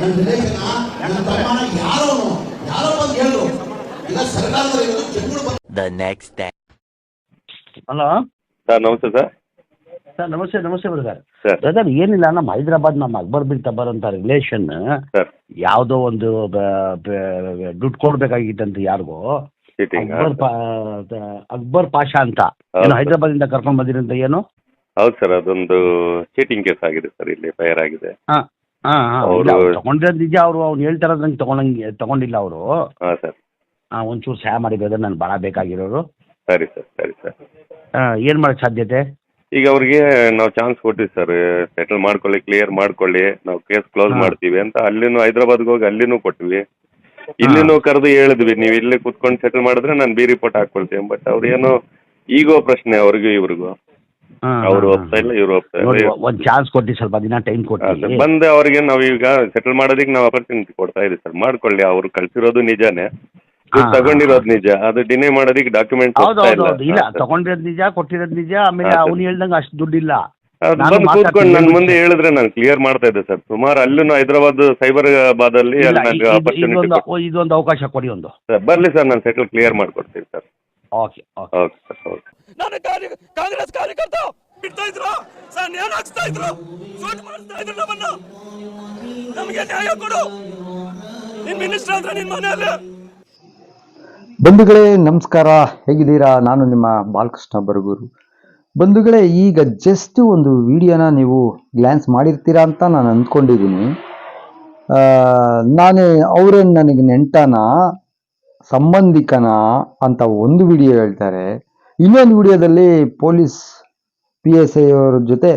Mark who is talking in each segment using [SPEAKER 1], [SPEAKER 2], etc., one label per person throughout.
[SPEAKER 1] ನನ್ನ ರಿಲೇಷನ್ ನನ್ನ ತಮ್ಮನ ಯಾರೋನು? ಯಾರೋ ಬಂದು ಹೇಳು. ಇಲ್ಲ ಸರ್ಕಾರದವರು ಜನಗಳು ಬಂದು
[SPEAKER 2] The next day.
[SPEAKER 3] Hello
[SPEAKER 4] sir ನಮಸ್ತೆ ಸರ್.
[SPEAKER 3] ಸರ್ ನಮಸ್ತೆ ನಮಸ್ತೆ ಬ್ರದರ್
[SPEAKER 4] ಸರ್.
[SPEAKER 3] ಬ್ರದರ್ ಏನಿಲ್ಲ ನಮ್ಮ ಹೈದರಾಬಾದ್ ನಮ್ಮ ಅಕ್ಬರ್ ಬಿನ್ ಬರೋ ಅಂತ ರಿಲೇಷನ್
[SPEAKER 4] ಸರ್.
[SPEAKER 3] ಯಾವುದೋ ಒಂದು ದುಡ್ಡು ಕೊಡ್ಬೇಕಾಗಿತ್ತಂತ ಯಾರಿಗೋ. ಅಕ್ಬರ್ ಅಕ್ಬರ್ ಪಾಷಾ ಅಂತ. ಏನು
[SPEAKER 4] ಹೈದ್ರಾಬಾದ್
[SPEAKER 3] ಹೈದರಾಬಾದಿಂದ ಕರ್ಕೊಂಡ್ ಬಂದಿರಂತ ಏನು?
[SPEAKER 4] ಹೌದು ಸರ್ ಅದೊಂದು ಚೀಟಿಂಗ್ ಕೇಸ್ ಆಗಿದೆ ಸರ್ ಇಲ್ಲಿ ಫೈರ್ ಆಗಿದೆ.
[SPEAKER 3] ಹಾಂ ಹಾಂ. ಹಾಂ
[SPEAKER 4] ಅವ್ರು-
[SPEAKER 3] ತಗೊಂಡಿರೋದು ನಿಜ ಅವರು ಅವ್ನು ಹೇಳ್ತಾರದು ನಂಗೆ ತಗೊಂಡಂಗೆ ತಗೊಂಡಿಲ್ಲ ಅವರು.
[SPEAKER 4] ಹಾಂ ಸರ್.
[SPEAKER 3] ಒಂಚೂರು ಸಹಾಯ ಮಾಡಿ ಬ್ರದರ್ ನಾನು ಭಾಳ ಬೇಕಾಗಿರೋರು.
[SPEAKER 4] ಸರಿ ಸರ್ ಸರಿ ಸರ್.
[SPEAKER 3] ಏನು ಮಾಡೋಕ್ಕೆ ಸಾಧ್ಯತೆ?
[SPEAKER 4] ಈಗ ಅವ್ರಿಗೆ ನಾವು ಚಾನ್ಸ್ ಕೊಟ್ಟಿವಿ ಸರ್. ಸೆಟಲ್ ಮಾಡ್ಕೊಳ್ಳಿ ಕ್ಲಿಯರ್ ಮಾಡ್ಕೊಳ್ಳಿ. ನಾವು ಕೇಸ್ ಕ್ಲೋಸ್ ಮಾಡ್ತೀವಿ ಅಂತ ಅಲ್ಲಿನೂ ಹೈದ್ರಾಬಾದ್ಗೆ ಹೋಗಿ ಅಲ್ಲಿನೂ ಕೊಟ್ವಿ. ಇಲ್ಲಿನೂ ಕರೆದು ಹೇಳಿದ್ವಿ ನೀವು ಇಲ್ಲಿ ಕುತ್ಕೊಂಡು ಸೆಟಲ್ ಮಾಡಿದ್ರೆ ನಾನು ಬಿ ರಿಪೋರ್ಟ್ ಹಾಕೊಳ್ತೀನಿ ಬಟ್ ಅವ್ರು ಏನೋ ಈಗೋ ಪ್ರಶ್ನೆ ಅವ್ರಿಗೂ ಇವ್ರಿಗೂ. ಅವ್ರು ಹೋಗ್ತಾ ಇಲ್ಲ ಇವ್ರು ಹೋಗ್ತಾ
[SPEAKER 3] ನೋಡಿ
[SPEAKER 4] ಇಲ್ಲ
[SPEAKER 3] ಒಂದು ಚಾನ್ಸ್ ಕೊಡಿ ಸ್ವಲ್ಪ ದಿನ ಟೈಮ್.
[SPEAKER 4] ಬಂದು ಅವ್ರಿಗೆ ನಾವು ಈಗ ಸೆಟಲ್ ಮಾಡೋದಕ್ಕೆ ನಾವು ಅಪರ್ಚುನಿಟಿ ಕೊಡ್ತಾ ಇದೀವಿ ಸರ್. ಮಾಡ್ಕೊಳ್ಳಿ ಅವ್ರು ಕಳ್ಸಿರೋದು ನಿಜಾನೇ.
[SPEAKER 3] ಹಾ,
[SPEAKER 4] ತಗೊಂಡಿರೋದು ನಿಜ. ಅದು ಡಿನೇ ಮಾಡೋದಕ್ಕೆ ಡಾಕ್ಯುಮೆಂಟ್
[SPEAKER 3] ಹೌದು ಹೌದು ಹೌದು. ಇಲ್ಲ ತಗೊಂಡಿರೋದ್ ನಿಜ ಕೊಟ್ಟಿರೋದ್ ನಿಜ ಆಮೇಲೆ
[SPEAKER 4] ಹಾ, ಸರ್.
[SPEAKER 3] ಅವ್ನು ಹೇಳ್ದಂಗೆ ಅಷ್ಟು ದುಡ್ಡಿಲ್ಲ. ನಾನು
[SPEAKER 4] ಬಂದು
[SPEAKER 3] ಮಾತಾಡ್ತೀನಿ,
[SPEAKER 4] ಕೂತ್ಕೊಂಡು ನನ್ನ ಮುಂದೆ. ಹೇಳಿದ್ರೆ ನಾನು ಕ್ಲಿಯರ್ ಮಾಡ್ತಾ ಇದ್ದೆ ಸರ್. ಸುಮಾರು ಅಲ್ಲೂ ಹೈದರಾಬಾದ್ ಸೈಬರಾಬಾದ್ ಅಲ್ಲಿ
[SPEAKER 3] ಇಲ್ಲ,
[SPEAKER 4] ಅಲ್ಲಿ
[SPEAKER 3] ಇ-
[SPEAKER 4] ನನಗೆ
[SPEAKER 3] ಇದು-
[SPEAKER 4] ಅಪರ್ಚುನಿಟಿ
[SPEAKER 3] ಇದೊಂದು ಇದೊಂದು ಅವಕಾಶ ಕೊಡಿ ಒಂದು.
[SPEAKER 4] ಸರ್ ಬರಲಿ ಸರ್ ನಾನು ಸೆಟಲ್ ಕ್ಲಿಯರ್ ಮಾಡ್ಕೊಡ್ತೀನಿ sir.
[SPEAKER 3] Okay okay.
[SPEAKER 4] Okay sir okay.
[SPEAKER 5] ನಾನು ಕಾರ್ಯ ಕಾಂಗ್ರೆಸ್ ಕಾರ್ಯಕರ್ತ ಬಿಡ್ತಾ ಇದ್ರು? ಸರ್ ನ್ಯಾಯ ಹಾಕ್ಸ್ತಾ ಇದ್ರು? ಸೂಟ್ ಮಾಡಿಸ್ತಾ ಇದ್ರು ನಮ್ಮನ್ನ? ನಮಗೆ ನ್ಯಾಯ ಕೊಡು. ನಿನ್ ಮಿನಿಸ್ಟರ್ ಅಂದ್ರೆ ನಿನ್ ಮನೆಯಲ್ಲಿ
[SPEAKER 6] ಬಂಧುಗಳೇ ನಮಸ್ಕಾರ. ಹೇಗಿದ್ದೀರಾ? ನಾನು ನಿಮ್ಮ ಬಾಲಕೃಷ್ಣ ಬರಗೂರು. ಬಂಧುಗಳೇ ಈಗ ಜಸ್ಟ್ ಒಂದು ವಿಡಿಯೋನ ನೀವು ಗ್ಲ್ಯಾನ್ಸ್ ಮಾಡಿರ್ತೀರಾ ಅಂತ ನಾನು ಅಂದ್ಕೊಂಡಿದ್ದೀನಿ. ನಾನು ಅವರೇನು ನನಗೆ ನೆಂಟನ ಸಂಬಂಧಿಕನ ಅಂತ ಒಂದು ವಿಡಿಯೋ ಹೇಳ್ತಾರೆ. ಇನ್ನೊಂದು ವಿಡಿಯೋದಲ್ಲಿ ಪೊಲೀಸ್ ಪಿ ಎಸ್ ಐ ಅವ್ರ ಜೊತೆ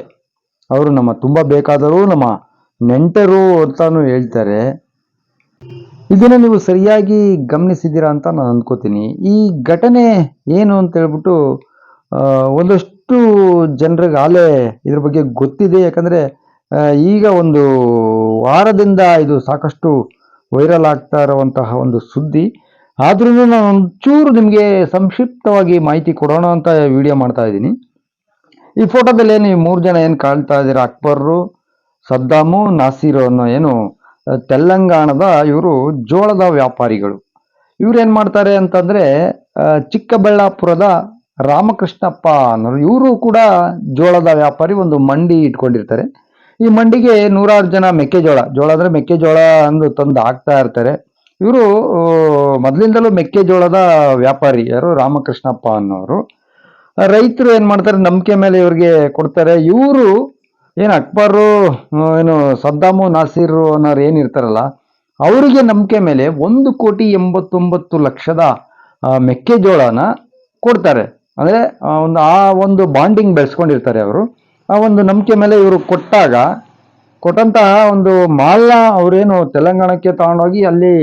[SPEAKER 6] ಅವರು ನಮ್ಮ ತುಂಬ ಬೇಕಾದರೂ ನಮ್ಮ ನೆಂಟರು ಅಂತಾನು ಹೇಳ್ತಾರೆ. ಇದನ್ನು ನೀವು ಸರಿಯಾಗಿ ಗಮನಿಸಿದ್ದೀರಾ ಅಂತ ನಾನು ಅಂದ್ಕೋತೀನಿ. ಈ ಘಟನೆ ಏನು ಅಂತ ಹೇಳ್ಬಿಟ್ಟು ಒಂದಷ್ಟು ಜನರಿಗೆ ಆಲೇ ಇದ್ರ ಬಗ್ಗೆ ಗೊತ್ತಿದೆ. ಯಾಕಂದರೆ ಈಗ ಒಂದು ವಾರದಿಂದ ಇದು ಸಾಕಷ್ಟು ವೈರಲ್ ಆಗ್ತಾ ಇರುವಂತಹ ಒಂದು ಸುದ್ದಿ. ಆದ್ರೂ ನಾನು ಒಂಚೂರು ನಿಮಗೆ ಸಂಕ್ಷಿಪ್ತವಾಗಿ ಮಾಹಿತಿ ಕೊಡೋಣ ಅಂತ ವಿಡಿಯೋ ಮಾಡ್ತಾ ಇದ್ದೀನಿ. ಈ ಫೋಟೋದಲ್ಲಿ ಏನು ಮೂರು ಜನ ಏನು ಕಾಣ್ತಾ ಇದ್ದೀರಾ? ಅಕ್ಬರ್ರು, ಸದ್ದಾಮು, ನಾಸೀರು ಅನ್ನೋ ಏನು ತೆಲಂಗಾಣದ ಇವರು ಜೋಳದ ವ್ಯಾಪಾರಿಗಳು. ಇವ್ರು ಏನು ಮಾಡ್ತಾರೆ ಅಂತಂದರೆ ಚಿಕ್ಕಬಳ್ಳಾಪುರದ ರಾಮಕೃಷ್ಣಪ್ಪ ಅನ್ನೋರು, ಇವರು ಕೂಡ ಜೋಳದ ವ್ಯಾಪಾರಿ, ಒಂದು ಮಂಡಿ ಇಟ್ಕೊಂಡಿರ್ತಾರೆ. ಈ ಮಂಡಿಗೆ ನೂರಾರು ಜನ ಮೆಕ್ಕೆಜೋಳ, ಜೋಳ ಅಂದರೆ ಮೆಕ್ಕೆಜೋಳ ಅಂದು ತಂದು ಹಾಕ್ತಾ ಇರ್ತಾರೆ. ಇವರು ಮೊದಲಿಂದಲೂ ಮೆಕ್ಕೆಜೋಳದ ವ್ಯಾಪಾರಿ. ಯಾರು? ರಾಮಕೃಷ್ಣಪ್ಪ ಅನ್ನೋರು. ರೈತರು ಏನು ಮಾಡ್ತಾರೆ? ನಂಬಿಕೆ ಮೇಲೆ ಇವ್ರಿಗೆ ಕೊಡ್ತಾರೆ. ಇವರು ಏನು ಅಕ್ಬರು ಏನು ಸದ್ದಾಮು, ನಾಸೀರು ಅನ್ನೋರು ಏನಿರ್ತಾರಲ್ಲ ಅವರಿಗೆ ನಂಬಿಕೆ ಮೇಲೆ ಒಂದು ಕೋಟಿ ಎಂಬತ್ತೊಂಬತ್ತು ಲಕ್ಷದ ಮೆಕ್ಕೆಜೋಳನ ಕೊಡ್ತಾರೆ. ಅಂದರೆ ಒಂದು, ಆ ಒಂದು ಬಾಂಡಿಂಗ್ ಬೆಳೆಸ್ಕೊಂಡಿರ್ತಾರೆ ಅವರು. ಆ ಒಂದು ನಂಬಿಕೆ ಮೇಲೆ ಇವರು ಕೊಟ್ಟಾಗ, ಕೊಟ್ಟಂತಹ ಒಂದು ಮಾಲ್ನ ಅವರೇನು ತೆಲಂಗಾಣಕ್ಕೆ ತಗೊಂಡೋಗಿ ಅಲ್ಲಿ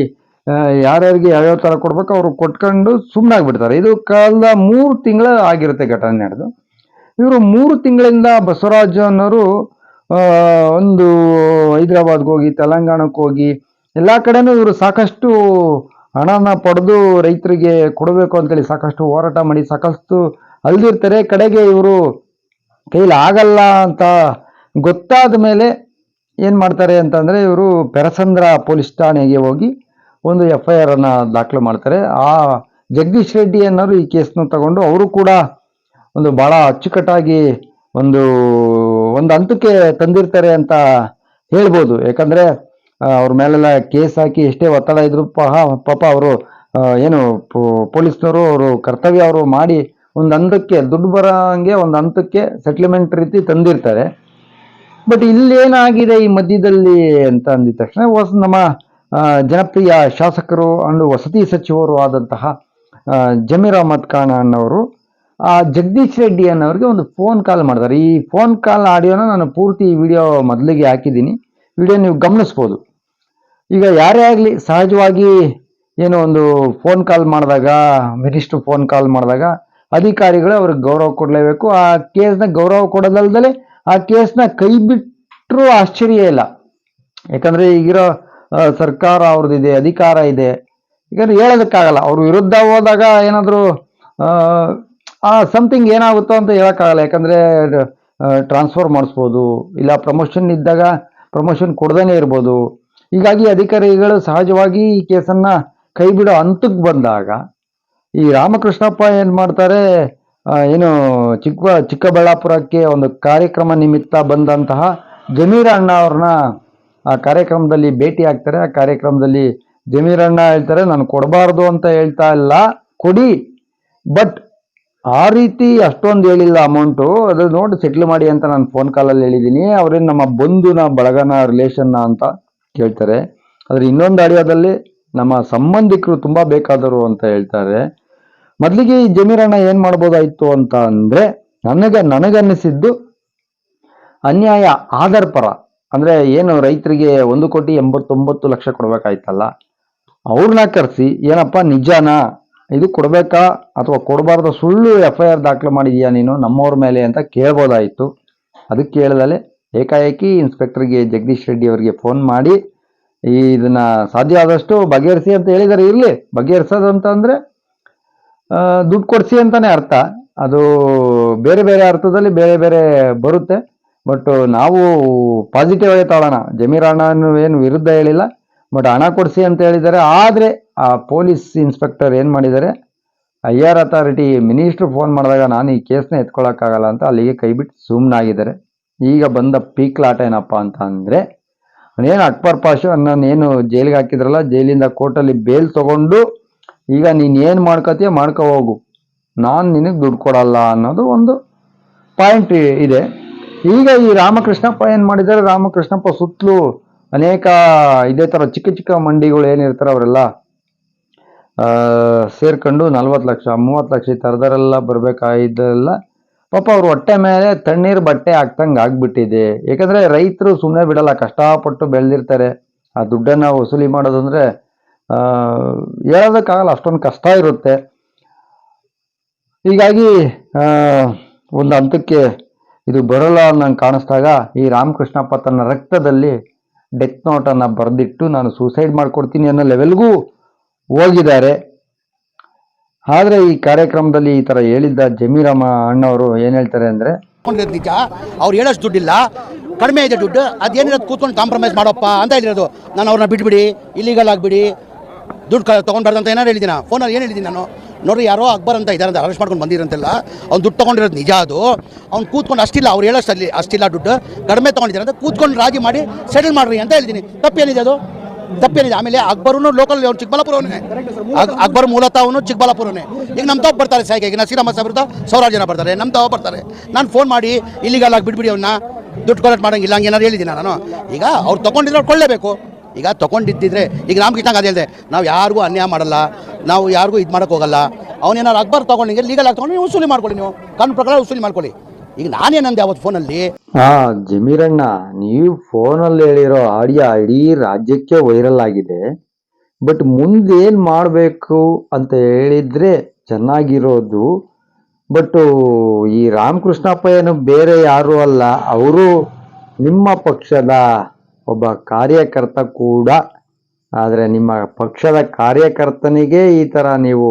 [SPEAKER 6] ಯಾರ್ಯಾರಿಗೆ ಯಾವ್ಯಾವ ಥರ ಕೊಡ್ಬೇಕು ಅವರು ಕೊಟ್ಕೊಂಡು ಸುಮ್ಮನಾಗ್ಬಿಡ್ತಾರೆ ಇದು ಕಾಲದ ಮೂರು ತಿಂಗಳ ಆಗಿರುತ್ತೆ ಘಟನೆ ನಡೆದು. ಇವರು ಮೂರು ತಿಂಗಳಿಂದ ಬಸವರಾಜ ಅನ್ನೋರು ಒಂದು ಹೈದರಾಬಾದ್ಗೆ ಹೋಗಿ, ತೆಲಂಗಾಣಕ್ಕೆ ಹೋಗಿ, ಎಲ್ಲ ಕಡೆನೂ ಇವರು ಸಾಕಷ್ಟು ಹಣನ ಪಡೆದು ರೈತರಿಗೆ ಕೊಡಬೇಕು ಅಂತೇಳಿ ಸಾಕಷ್ಟು ಹೋರಾಟ ಮಾಡಿ, ಸಾಕಷ್ಟು ಅಲ್ದಿರ್ತಾರೆ. ಕಡೆಗೆ ಇವರು ಕೈಲಿ ಆಗಲ್ಲ ಅಂತ ಗೊತ್ತಾದ ಮೇಲೆ ಏನು ಮಾಡ್ತಾರೆ ಅಂತಂದರೆ ಇವರು ಪೆರಸಂದ್ರ ಪೊಲೀಸ್ ಠಾಣೆಗೆ ಹೋಗಿ ಒಂದು ಎಫ್ ಐ ಆರನ್ನು ದಾಖಲು ಮಾಡ್ತಾರೆ. ಆ ಜಗದೀಶ್ ರೆಡ್ಡಿ ಅನ್ನೋರು ಈ ಕೇಸ್ನ ತಗೊಂಡು ಅವರು ಕೂಡ ಒಂದು ಭಾಳ ಅಚ್ಚುಕಟ್ಟಾಗಿ ಒಂದು ಒಂದು ಹಂತಕ್ಕೆ ತಂದಿರ್ತಾರೆ ಅಂತ ಹೇಳ್ಬೋದು. ಯಾಕಂದರೆ ಅವ್ರ ಮೇಲೆಲ್ಲ ಕೇಸ್ ಹಾಕಿ ಎಷ್ಟೇ ಒತ್ತಡ ಇದ್ರು ಪಹ, ಪಾಪ ಅವರು ಏನು ಪೊಲೀಸ್ನವರು ಅವರು ಕರ್ತವ್ಯ ಅವರು ಮಾಡಿ ಒಂದು ಹಂತಕ್ಕೆ, ದುಡ್ಡು ಬರೋಂಗೆ ಒಂದು ಹಂತಕ್ಕೆ ಸೆಟ್ಲ್ಮೆಂಟ್ ರೀತಿ ತಂದಿರ್ತಾರೆ. ಬಟ್ ಇಲ್ಲೇನಾಗಿದೆ ಈ ಮಧ್ಯದಲ್ಲಿ ಅಂತ ಅಂದಿದ ತಕ್ಷಣ, ಹೊಸ ನಮ್ಮ ಜನಪ್ರಿಯ ಶಾಸಕರು ಅಂಡ್ ವಸತಿ ಸಚಿವರು ಆದಂತಹ ಜಮೀರ್ ಅಹಮದ್ ಖಾನ್ ಅನ್ನೋರು, ಆ, ಜಗದೀಶ್ ರೆಡ್ಡಿ ಅನ್ನೋರಿಗೆ ಒಂದು ಫೋನ್ ಕಾಲ್ ಮಾಡಿದ್ದಾರೆ ಈ ಫೋನ್ ಕಾಲ್ ಆಡಿಯೋನ ನಾನು ಪೂರ್ತಿ ವಿಡಿಯೋ ಮೊದಲಿಗೆ ಹಾಕಿದ್ದೀನಿ. ವಿಡಿಯೋ ನೀವು ಗಮನಿಸ್ಬೋದು. ಈಗ ಯಾರೇ ಆಗಲಿ, ಸಹಜವಾಗಿ ಏನೋ ಒಂದು ಫೋನ್ ಕಾಲ್ ಮಾಡಿದಾಗ ಮಿನಿಸ್ಟ್ರು ಫೋನ್ ಕಾಲ್ ಮಾಡಿದಾಗ, ಅಧಿಕಾರಿಗಳು ಅವ್ರಿಗೆ ಗೌರವ ಕೊಡಲೇಬೇಕು. ಆ ಕೇಸ್ನ ಗೌರವ ಕೊಡೋದಲ್ದಲೆ ಆ ಕೇಸ್ನ ಕೈ ಬಿಟ್ಟರೂ ಆಶ್ಚರ್ಯ ಇಲ್ಲ. ಯಾಕಂದರೆ ಈಗಿರೋ ಸರ್ಕಾರ ಅವ್ರದ್ದಿದೆ ಅಧಿಕಾರ ಇದೆ. ಯಾಕಂದ್ರೆ ಹೇಳೋದಕ್ಕಾಗಲ್ಲ. ಅವ್ರ ವಿರುದ್ಧ ಹೋದಾಗ ಏನಾದರೂ ಸಮಥಿಂಗ್ ಏನಾಗುತ್ತೋ ಅಂತ ಹೇಳೋಕ್ಕಾಗಲ್ಲ. ಯಾಕಂದ್ರೆ ಟ್ರಾನ್ಸ್ಫರ್ ಮಾಡಿಸ್ಬೋದು. ಇಲ್ಲ ಪ್ರಮೋಷನ್ ಇದ್ದಾಗ ಪ್ರಮೋಷನ್ ಕೊಡ್ದೇ ಇರ್ಬೋದು. ಹೀಗಾಗಿ ಅಧಿಕಾರಿಗಳು ಸಹಜವಾಗಿ ಈ ಕೇಸನ್ನ ಕೈ ಬಿಡೋ ಹಂತಕ್ಕೆ ಬಂದಾಗ, ಈ ರಾಮಕೃಷ್ಣಪ್ಪ ಏನು ಮಾಡ್ತಾರೆ ಏನು ಚಿಕ್ಕ, ಚಿಕ್ಕಬಳ್ಳಾಪುರಕ್ಕೆ ಒಂದು ಕಾರ್ಯಕ್ರಮ ನಿಮಿತ್ತ ಬಂದಂತಹ ಜಮೀರ್ ಅಣ್ಣ ಅವ್ರನ್ನ ಆ ಕಾರ್ಯಕ್ರಮದಲ್ಲಿ ಭೇಟಿ ಆಗ್ತಾರೆ. ಆ ಕಾರ್ಯಕ್ರಮದಲ್ಲಿ ಜಮೀರಣ್ಣ ಹೇಳ್ತಾರೆ, ನಾನು ಕೊಡಬಾರ್ದು ಅಂತ ಹೇಳ್ತಾ ಇಲ್ಲ, ಕೊಡಿ. ಬಟ್ ಆ ರೀತಿ ಅಷ್ಟೊಂದು ಹೇಳಿಲ್ಲ ಅಮೌಂಟು. ಅದು ನೋಡಿ ಸೆಟ್ಲ್ ಮಾಡಿ ಅಂತ ನಾನು ಫೋನ್ ಕಾಲಲ್ಲಿ ಹೇಳಿದ್ದೀನಿ. ಅವ್ರೇನು ನಮ್ಮ ಬಂಧುನ, ಬಳಗನ ರಿಲೇಷನ್ನ ಅಂತ ಕೇಳ್ತಾರೆ. ಆದರೆ ಇನ್ನೊಂದು ಆಡಿಯೋದಲ್ಲಿ ನಮ್ಮ ಸಂಬಂಧಿಕರು ತುಂಬ ಬೇಕಾದರು ಅಂತ ಹೇಳ್ತಾರೆ. ಮೊದಲಿಗೆ ಈ ಜಮೀರಣ್ಣ ಏನು ಮಾಡ್ಬೋದಾಯಿತು ಅಂತ ಅಂದರೆ, ನನಗೆ ನನಗನ್ನಿಸಿದ್ದು ಅನ್ಯಾಯ, ಆಧಾರ್ ಪರ. ಅಂದ್ರೆ ಏನು ರೈತರಿಗೆ ಒಂದು ಕೋಟಿ ಎಂಬತ್ತೊಂಬತ್ತು ಲಕ್ಷ ಕೊಡ್ಬೇಕಾಯ್ತಲ್ಲ ಅವ್ರನ್ನ ಕರೆಸಿ ಏನಪ್ಪ ನಿಜನಾ? ಇದು ಕೊಡಬೇಕಾ ಅಥವಾ ಕೊಡಬಾರ್ದು ಸುಳ್ಳು ಎಫ್ ಐ ಆರ್ ದಾಖಲು ಮಾಡಿದೀಯಾ ನೀನು ನಮ್ಮವ್ರ ಮೇಲೆ ಅಂತ ಕೇಳ್ಬೋದಾಯ್ತು. ಅದಕ್ಕೆ ಕೇಳಿದಲೆ ಏಕಾಏಕಿ ಇನ್ಸ್ಪೆಕ್ಟರ್ಗೆ ಜಗದೀಶ್ ರೆಡ್ಡಿ ಅವರಿಗೆ ಫೋನ್ ಮಾಡಿ, ಈ ಇದನ್ನ ಸಾಧ್ಯ ಆದಷ್ಟು ಬಗೆಹರಿಸಿ ಅಂತ ಹೇಳಿದಾರೆ, ಇರ್ಲಿ ಬಗೆಹರಿಸೋದು ಅಂತ ದುಡ್ಡು ಕೊಡಿಸಿ ಅಂತಾನೆ ಅರ್ಥ. ಅದು ಬೇರೆ ಬೇರೆ ಅರ್ಥದಲ್ಲಿ ಬೇರೆ ಬೇರೆ ಬರುತ್ತೆ. ಬಟ್ ನಾವು ಪಾಸಿಟಿವ್ ಆಗಿ ತಗೊಳ್ಳೋಣ ಜಮೀರ್ ಅಣ್ಣನು ಏನು ವಿರುದ್ಧ ಹೇಳಿಲ್ಲ. ಬಟ್ ಹಣ ಕೊಡಿಸಿ ಅಂತ ಹೇಳಿದ್ದಾರೆ. ಆದರೆ ಆ ಪೊಲೀಸ್ ಇನ್ಸ್ಪೆಕ್ಟರ್ ಏನು ಮಾಡಿದ್ದಾರೆ? I R authority minister phone ಮಾಡಿದಾಗ ನಾನು ಈ ಕೇಸ್ನ ಎತ್ಕೊಳ್ಳೋಕ್ಕಾಗಲ್ಲ ಅಂತ ಅಲ್ಲಿಗೆ ಕೈಬಿಟ್ಟು ಸುಮ್ಮನಾಗಿದ್ದಾರೆ ಈಗ ಬಂದ ಪೀಕ್ ಲಾಟ ಏನಪ್ಪ ಅಂತ ಅಂದರೆ ಏನು ಅಕ್ಬರ್ ಪಾಷು ಏನು ಜೈಲಿಗೆ ಹಾಕಿದ್ರಲ್ಲ, ಜೈಲಿಂದ ಕೋರ್ಟಲ್ಲಿ ಬೇಲ್ ತೊಗೊಂಡು ಈಗ ನೀನು ಏನು ಮಾಡ್ಕೋತೀಯ ಮಾಡ್ಕೋ ಹೋಗು. ನಾನು ನಿನಗೆ ದುಡ್ಡು ಕೊಡಲ್ಲ ಅನ್ನೋದು ಒಂದು ಪಾಯಿಂಟ್ ಇದೆ. ಈಗ ಈ ರಾಮಕೃಷ್ಣಪ್ಪ ಏನು ಮಾಡಿದ್ದಾರೆ? ರಾಮಕೃಷ್ಣಪ್ಪ ಸುತ್ತಲೂ ಅನೇಕ ಇದೇ ತರ ಚಿಕ್ಕ ಚಿಕ್ಕ ಮಂಡಿಗಳು ಏನಿರ್ತಾರೆ ಅವರೆಲ್ಲ ಸೇರ್ಕೊಂಡು ನಲ್ವತ್ತು ಲಕ್ಷ ಮೂವತ್ತು ಲಕ್ಷ ಈ ಥರದರೆಲ್ಲ ಬರಬೇಕಾಗಿದ್ದೆಲ್ಲ ಪಾಪ ಅವ್ರ ಹೊಟ್ಟೆ ಮೇಲೆ ತಣ್ಣೀರು ಬಟ್ಟೆ ಹಾಕ್ದಂಗೆ ಆಗ್ಬಿಟ್ಟಿದೆ. ಯಾಕಂದ್ರೆ ರೈತರು ಸುಮ್ಮನೆ ಬಿಡಲ್ಲ ಕಷ್ಟಪಟ್ಟು ಬೆಳೆದಿರ್ತಾರೆ. ಆ ದುಡ್ಡನ್ನ ವಸೂಲಿ ಮಾಡೋದು ಅಂದ್ರೆ ಆ, ಹೇಳೋದಕ್ಕಾಗಲ್ಲ ಅಷ್ಟೊಂದು ಕಷ್ಟ ಇರುತ್ತೆ. ಹೀಗಾಗಿ ಒಂದು ಹಂತಕ್ಕೆ ಇದು ಬರಲ್ಲ ನಂಗೆ ಕಾಣಿಸ್ದಾಗ ಈ ರಾಮಕೃಷ್ಣಪ್ಪ ತನ್ನ ರಕ್ತದಲ್ಲಿ ಡೆತ್ ನೋಟನ್ನು ಬರೆದಿಟ್ಟು ನಾನು ಸೂಸೈಡ್ ಮಾಡಿಕೊಡ್ತೀನಿ ಅನ್ನೋ ಲೆವೆಲ್ಗೂ ಹೋಗಿದ್ದಾರೆ. ಆದರೆ ಈ ಕಾರ್ಯಕ್ರಮದಲ್ಲಿ ಈ ಥರ ಹೇಳಿದ್ದ ಜಮೀರಮ್ಮ ಅಣ್ಣವರು ಏನು ಹೇಳ್ತಾರೆ ಅಂದರೆ
[SPEAKER 2] ಅವ್ರು ಹೇಳೋಷ್ಟು ದುಡ್ಡಿಲ್ಲ, ಕಡಿಮೆ ಇದೆ ದುಡ್ಡು, ಅದೇನಿರೋದು ಕೂತ್ಕೊಂಡು ಕಾಂಪ್ರಮೈಸ್ ಮಾಡಪ್ಪ ಅಂತ ಹೇಳಿರೋದು. ನಾನು ಅವ್ರನ್ನ ಬಿಟ್ಬಿಡಿ ಇಲ್ಲಿಗಲ್ ಆಗಿಬಿಡಿ, ದುಡ್ಡು ತೊಗೊಂಡ್ಬಾರ್ದು ಅಂತ ಏನಾರು ಹೇಳಿದ್ದೀನಿ? ಫೋನಲ್ಲಿ ಏನು ಹೇಳಿದ್ದೀನಿ ನಾನು? ನೋಡ್ರಿ, ಯಾರೋ ಅಕ್ಬರ್ ಅಂತ ಇದ್ದಾರೆ ಅಂತ ಅರೆಸ್ಟ್ ಮಾಡ್ಕೊಂಡು ಬಂದಿರಂತೆಲ್ಲ, ಅವ್ನು ದುಡ್ಡು ತೊಗೊಂಡಿರೋದು ನಿಜ ಅದು. ಅವ್ನು ಕೂತ್ಕೊಂಡು ಅಷ್ಟಿಲ್ಲ, ಅವ್ರು ಹೇಳೋಷ್ಟು ಅಲ್ಲಿ ಅಷ್ಟಿಲ್ಲ ದುಡ್ಡು, ಕಡಿಮೆ ತೊಗೊಂಡಿದ್ದಾರೆ ಅಂತ ಕೂತ್ಕೊಂಡು ರಾಜಿ ಮಾಡಿ ಸೆಟಲ್ ಮಾಡ್ರಿ ಅಂತ ಹೇಳಿದ್ದೀನಿ. ತಪ್ಪೇನಿದೆ ಅದು? ತಪ್ಪೇನಿದೆ? ಆಮೇಲೆ ಅಕ್ಬರ್ನು ಲೋಕಲ್ ಅವ್ನು ಚಿಕ್ಕಬಳ್ಳಾಪುರವನೇ. ಅಕ್ಬರ್ ಮೂಲತಃ ಅವನು ಚಿಕ್ಕಬಳ್ಳಾಪುರವೇ ಈಗ ನಮ್ಮ ತಾವ್ ಬರ್ತಾರೆ ಸಾಯಿಗೆ, ಈಗ ನಸೀರಮ್ಮ ಸಾವಿರದ ಜನ ಬರ್ತಾರೆ. ನಮ್ಮ ತಾವ ಬರ್ತಾರೆ. ನಾನು ಫೋನ್ ಮಾಡಿ ಇಲ್ಲಿಗೆಲ್ಲ ಆಗಿ ಬಿಟ್ಬಿಡಿ ಅವನ್ನ ದುಡ್ಡು ಕಲೆಕ್ಟ್ ಮಾಡೋಂಗಿಲ್ಲ ಹಂಗೆ ಏನಾರು ಹೇಳಿದ್ದೀನಿ ನಾನು. ಈಗ ಅವ್ರು ತೊಗೊಂಡಿದ್ರೆ ಅವ್ರು ಕೊಳ್ಳೇಬೇಕು. ಈಗ ತೊಗೊಂಡಿದ್ದಿದ್ರೆ, ಈಗ ರಾಮಕೃಷ್ಣಗೆ ಅದೇ ಹೇಳಿದೆ ನಾವು ಯಾರಿಗೂ ಅನ್ಯಾಯ ಮಾಡಲ್ಲ, ನಾವು ಯಾರಿಗೂ ಇದು ಮಾಡೋಕೆ ಹೋಗಲ್ಲ. ಅವನೇನಾರು ಅಕ್ಬರ್ ತೊಗೊಂಡಿಗೆ ಲೀಗಲ್ ಆಗಿ ತೊಗೊಂಡು ನೀವು ವಸೂಲಿ ಮಾಡ್ಕೊಳ್ಳಿ ನೀವು ಕಾನೂನು ಪ್ರಕಾರ ವಸೂಲಿ ಮಾಡ್ಕೊಳ್ಳಿ. ಈಗ ನಾನೇನಂದೆ ಅವತ್ತು ಫೋನಲ್ಲಿ.
[SPEAKER 6] ಹಾ ಜಮೀರಣ್ಣ, ನೀವು ಫೋನಲ್ಲಿ ಹೇಳಿರೋ ಆಡಿಯೋ ಇಡೀ ರಾಜ್ಯಕ್ಕೆ ವೈರಲ್ ಆಗಿದೆ. ಬಟ್ ಮುಂದೇನು ಮಾಡಬೇಕು ಅಂತ ಹೇಳಿದ್ರೆ ಚೆನ್ನಾಗಿರೋದು ಬಟ್ ಈ ರಾಮಕೃಷ್ಣಪ್ಪ ಏನು ಬೇರೆ ಯಾರು ಅಲ್ಲ, ಅವರು ನಿಮ್ಮ ಪಕ್ಷದ ಒಬ್ಬ ಕಾರ್ಯಕರ್ತ ಕೂಡ, ಆದರೆ ನಿಮ್ಮ ಪಕ್ಷದ ಕಾರ್ಯಕರ್ತನಿಗೆ ಈ ಥರ ನೀವು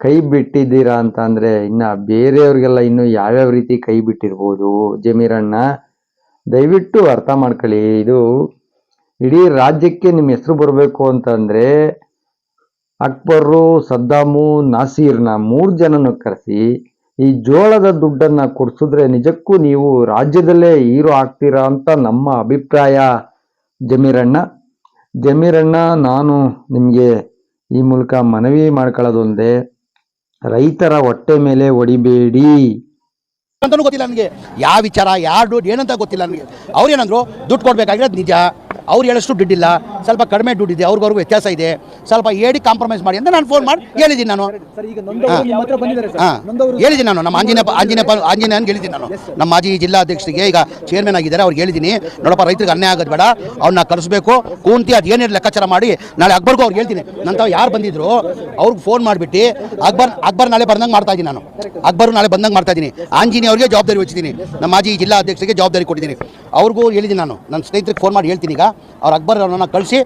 [SPEAKER 6] ಕೈ ಬಿಟ್ಟಿದ್ದೀರಾ ಅಂತ ಅಂದರೆ ಇನ್ನು ಬೇರೆಯವ್ರಿಗೆಲ್ಲ ಇನ್ನೂ ಯಾವ್ಯಾವ ರೀತಿ ಕೈ ಬಿಟ್ಟಿರ್ಬೋದು? ಜಮೀರಣ್ಣ, ದಯವಿಟ್ಟು ಅರ್ಥ ಮಾಡ್ಕೊಳ್ಳಿ. ಇದು ಇಡೀ ರಾಜ್ಯಕ್ಕೆ ನಿಮ್ಮ ಹೆಸರು ಬರಬೇಕು ಅಂತಂದರೆ ಅಕ್ಬರು, ಸದ್ದಾಮು, ನಾಸೀರ್ನ ಮೂರು ಜನನ ಕರೆಸಿ ಈ ಜೋಳದ ದುಡ್ಡನ್ನು ಕೊಡಿಸಿದ್ರೆ ನಿಜಕ್ಕೂ ನೀವು ರಾಜ್ಯದಲ್ಲೇ ಹೀರೋ ಆಗ್ತೀರಾ ಅಂತ ನಮ್ಮ ಅಭಿಪ್ರಾಯ. ಜಮೀರಣ್ಣ. ಜಮೀರಣ್ಣ, ನಾನು ನಿಮಗೆ ಈ ಮೂಲಕ ಮನವಿ ಮಾಡ್ಕೊಳ್ಳೋದೊಂದೇ, ರೈತರ ಹೊಟ್ಟೆ ಮೇಲೆ ಹೊಡಿಬೇಡಿ.
[SPEAKER 2] ಅಂತಲೂ ಗೊತ್ತಿಲ್ಲ ನನಗೆ. ಯಾವ ವಿಚಾರ ಯಾರು ಏನಂತ ಗೊತ್ತಿಲ್ಲ ನನಗೆ. ಅವ್ರು ಏನಂದ್ರು ದುಡ್ಡು ಕೊಡ್ಬೇಕಾಗಿರೋದು ನಿಜ. ಅವ್ರು ಹೇಳಷ್ಟು ದುಡ್ಡಿಲ್ಲ ಸ್ವಲ್ಪ ಕಡಿಮೆ ದುಡ್ಡಿದೆ ಅವ್ರಿಗವ್ರಿಗೂ ವ್ಯತ್ಯಾಸ ಇದೆ ಸ್ವಲ್ಪ ಹೇಳಿ ಕಾಂಪ್ರಮೈಸ್ ಮಾಡಿ ಅಂತ ನಾನು ಫೋನ್ ಮಾಡಿ ಹೇಳಿದ್ದೀನಿ ನಾನು. ಹಾಂ. ಹೇಳಿದ್ದೀನಿ ನಾನು ನಮ್ಮ ಆಂಜನೇಯ ಆಂಜನೇಯ ಆಂಜನೇಯನ್ಗೆ ಹೇಳಿದ್ದೀನಿ ನಾನು. ನಮ್ಮ ಮಾಜಿ ಜಿಲ್ಲಾಧ್ಯಕ್ಷರಿಗೆ ಈಗ ಚೇರ್ಮನ್ ಆಗಿದ್ದಾರೆ ಅವ್ರಿಗೆ ಹೇಳಿದ್ದೀನಿ. ನೋಡಪ್ಪ ರೈತರಿಗೆ ಅನ್ಯಾಯ ಆಗೋದು ಬೇಡ ಅವ್ರನ್ನ ಕರೆಸಬೇಕು. ಕೂಂತಿ ಅದು ಏನಿಲ್ಲ ಲೆಕ್ಕಾಚಾರ ಮಾಡಿ ನಾಳೆ ಅಕ್ಬರ್ಗೂ ಅವ್ರಿಗೆ ಹೇಳ್ತೀನಿ. ನಂತರ ಯಾರು ಬಂದಿದ್ರು ಅವ್ರಿಗೆ ಫೋನ್ ಮಾಡಿಬಿಟ್ಟು ಅಕ್ಬರ್ ಅಕ್ಬರ್ ನಾಳೆ ಬಂದಂಗೆ ಮಾಡ್ತಾ ಇದ್ದೀನಿ ನಾನು. ಅಕ್ಬರ್ ನಾಳೆ ಬಂದಂಗೆ ಮಾಡ್ತಾ ಇದ್ದೀನಿ. ಆಂಜನೇಯ ಅವರಿಗೆ ಜವಾಬ್ದಾರಿ ವಹಿಸಿದ್ದೀನಿ. ನಮ್ಮ ಮಾಜಿ ಜಿಲ್ಲಾ ಅಧ್ಯಕ್ಷರಿಗೆ ಜವಾಬ್ದಾರಿ ಕೊಟ್ಟಿದ್ದೀನಿ. ಅವ್ರಿಗೂ ಹೇಳಿದ್ದೀನಿ ನಾನು. ನನ್ನ ಸ್ನೇಹಿತರಿಗೆ ಫೋನ್ ಮಾಡಿ ಹೇಳ್ತೀನಿ ಈಗ. ಅವ್ರು ಅಕ್ಬರ್ ಅವ್ರನ್ನ ಕಳಿಸಿ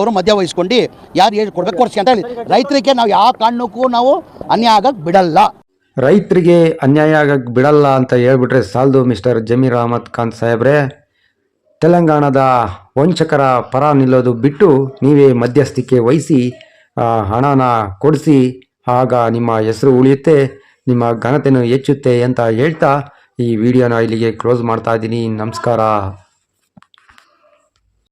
[SPEAKER 2] ಅವರು ಮಧ್ಯ ವಹಿಸ್ಕೊಂಡು ಯಾರು ಹೇಳಿ ಕೊಡಬೇಕು ಕೊಡಿಸಿ ಅಂತ ಹೇಳಿ. ರೈತರಿಗೆ ನಾವು ಯಾವ ಕಾರಣಕ್ಕೂ ನಾವು ಅನ್ಯಾಯ ಆಗಕ್ಕೆ ಬಿಡಲ್ಲ.
[SPEAKER 6] ರೈತರಿಗೆ ಅನ್ಯಾಯ ಆಗಕ್ಕೆ ಬಿಡಲ್ಲ ಅಂತ ಹೇಳ್ಬಿಟ್ರೆ ಸಾಲ್ದು ಮಿಸ್ಟರ್ ಜಮೀರ್ ಅಹಮದ್ ಖಾನ್ ಸಾಹೇಬ್ರೆ, ತೆಲಂಗಾಣದ ವಂಚಕರ ಪರ ನಿಲ್ಲೋದು ಬಿಟ್ಟು ನೀವೇ ಮಧ್ಯಸ್ಥಿಕೆ ವಹಿಸಿ ಹಣನ ಕೊಡಿಸಿ, ಆಗ ನಿಮ್ಮ ಹೆಸರು ಉಳಿಯುತ್ತೆ, ನಿಮ್ಮ ಘನತೆಯನ್ನು ಹೆಚ್ಚುತ್ತೆ ಅಂತ ಹೇಳ್ತಾ ಈ ವಿಡಿಯೋನ ಇಲ್ಲಿಗೆ ಕ್ಲೋಸ್ ಮಾಡ್ತಾ ಇದ್ದೀನಿ. ನಮಸ್ಕಾರ.